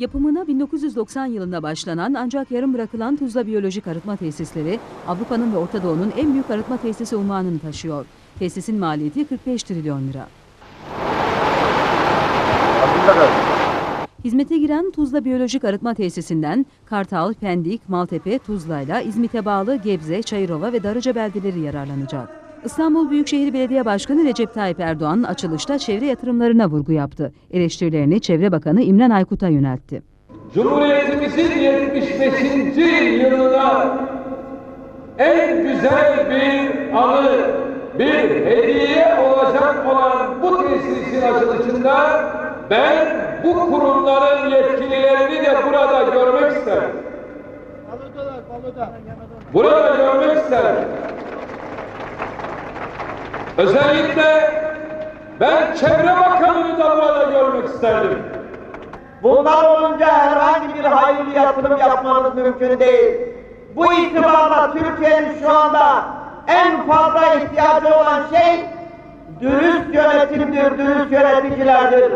Yapımına 1990 yılında başlanan ancak yarım bırakılan Tuzla Biyolojik Arıtma Tesisleri Avrupa'nın ve Orta Doğu'nun en büyük arıtma tesisi unvanını taşıyor. Tesisin maliyeti 45 trilyon lira. Hizmete giren Tuzla Biyolojik Arıtma Tesisinden Kartal, Pendik, Maltepe, Tuzla'yla İzmit'e bağlı Gebze, Çayırova ve Darıca beldeleri yararlanacak. İstanbul Büyükşehir Belediye Başkanı Recep Tayyip Erdoğan açılışta çevre yatırımlarına vurgu yaptı. Eleştirilerini Çevre Bakanı İmran Aykut'a yöneltti. Cumhuriyetimizin 75. yılına en güzel bir anı, bir hediye olacak olan bu tesisin açılışında ben bu kurumların yetkililerini de burada görmek isterim. Burada görmek isterim. Özellikle ben Çevre Bakanı'nı da burada görmek isterdim. Bunlar olunca herhangi bir hayırlı yatırım yapmanız mümkün değil. Bu itibarla Türkiye'nin şu anda en fazla ihtiyacı olan şey dürüst yönetimdir, dürüst yöneticilerdir.